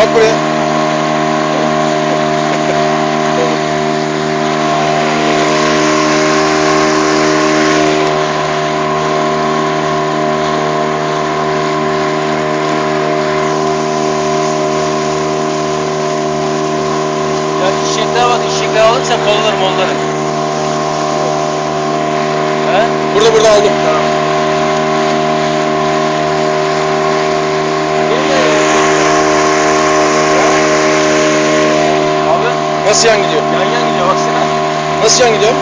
Bak buraya. Ya işekler bak işekler alırsa kolları molları. Burada burada aldım. Tamam. Nasıl yan gidiyor? yan yan gidiyor baksana. Nasıl yan gidiyor?